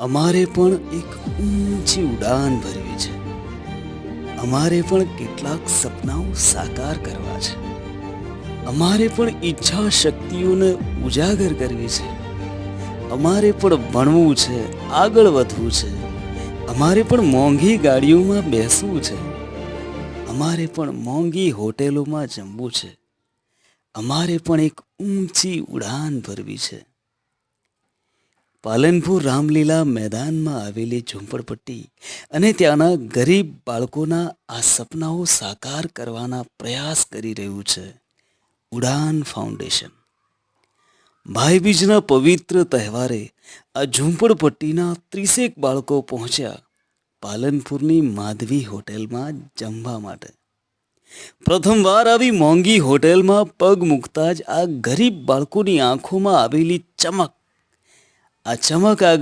અમારે પણ એક ઊંચી ઉડાન ભરવી છે. અમારે પણ કેટલાક સપનાઓ સાકાર કરવા છે. અમારે પણ ઈચ્છા શક્તિઓને ઉજાગર કરવી છે. અમારે પણ ભણવું છે, આગળ વધવું છે. અમારે પણ મોંઘી ગાડીઓમાં બેસવું છે. અમારે પણ મોંઘી હોટેલોમાં જમવું છે. અમારે પણ એક ઊંચી ઉડાન ભરવી છે. પાલનપુર રામલીલા મેદાનમાં આવેલી ઝૂંપડપટ્ટી અને ત્યાંના ગરીબ બાળકોના આ સપનાઓ સાકાર કરવાના પ્રયાસ કરી રહ્યું છે. ઉડાન ફાઉન્ડેશન. ભાઈબીજના પવિત્ર તહેવારે આ ઝૂંપડપટ્ટીના ત્રીસેક બાળકો પહોંચ્યા પાલનપુરની માધવી હોટેલમાં જમવા માટે. પ્રથમવાર આવી મોંઘી હોટેલમાં પગ મૂકતા જ આ ગરીબ બાળકોની આંખોમાં આવેલી ચમક આ ચમક આ